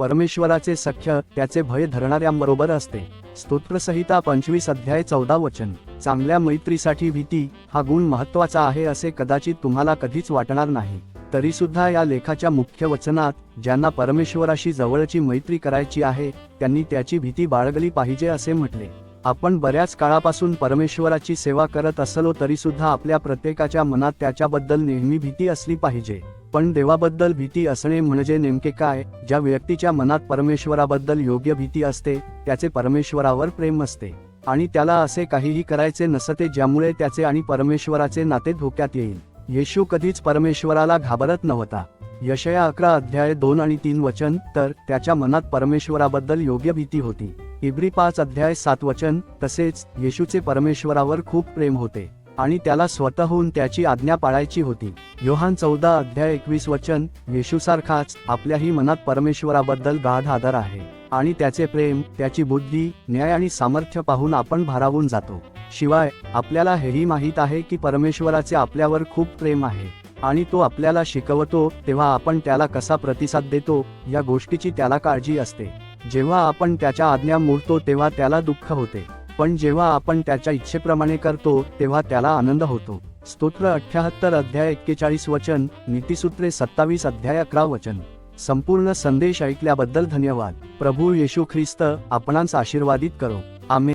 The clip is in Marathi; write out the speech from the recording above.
परमेश्वराचे सख्य त्याचे भय धरणाऱ्यांबरोबर असते. स्तोत्रसहिता पंचवीस अध्याय चौदा वचन. चांगल्या मैत्रीसाठी भीती हा गुण महत्त्वाचा आहे असे कदाचित तुम्हाला कधीच वाटणार नाही. तरीसुद्धा या लेखाच्या मुख्य वचनात ज्यांना परमेश्वराशी जवळची मैत्री करायची आहे त्यांनी त्याची भीती बाळगली पाहिजे असे म्हटले. आपण बऱ्याच काळापासून परमेश्वराची सेवा करत असलो तरीसुद्धा आपल्या प्रत्येकाच्या मनात त्याच्याबद्दल नेहमी भीती असली पाहिजे. पण देवाबद्दल भीती असणे म्हणजे नेमके काय? ज्या व्यक्तीच्या मनात परमेश्वराबद्दल योग्य भीती असते त्याचे परमेश्वरावर प्रेम असते. आणि त्याला असे काहीही करायचे नसते ज्यामुळे त्याचे आणि परमेश्वराचे नाते धोक्यात येईल. येशू कधीच परमेश्वराला घाबरत नव्हता. यशया अकरा अध्याय दोन आणि तीन वचन तर त्याच्या मनात परमेश्वराबद्दल योग्य भीती होती. इब्री पाच अध्याय सात वचन तसेच येशूचे परमेश्वरावर खूप प्रेम होते आणि त्याला स्वतःहून त्याची आज्ञा पाळायची होती. योहान चौदा अध्याय एकवीस वचन येशूसारखाच आपल्याही मनात परमेश्वराबद्दल गाढ आदर आहे आणि त्याचे प्रेम त्याची बुद्धी न्याय आणि सामर्थ्य पाहून आपण भारावून जातो. शिवाय आपल्याला हेही माहीत आहे की परमेश्वराचे आपल्यावर खूप प्रेम आहे आणि तो आपल्याला शिकवतो तेव्हा आपण त्याला कसा प्रतिसाद देतो या गोष्टीची त्याला काळजी असते. जेव्हा आपण त्याच्या आज्ञा मोडतो तेव्हा त्याला दुःख होते. पण जेव्हा आपण त्याच्या इच्छेप्रमाणे करतो तेव्हा त्याला आनंद होतो. स्तोत्र अठ्याहत्तर अध्याय एक्केचाळीस वचन नीतिसूत्रे सत्तावीस अध्याय अकरा वचन. संपूर्ण संदेश ऐकल्याबद्दल धन्यवाद. प्रभू येशू ख्रिस्त आपणांस आशीर्वादित करो. आम्ही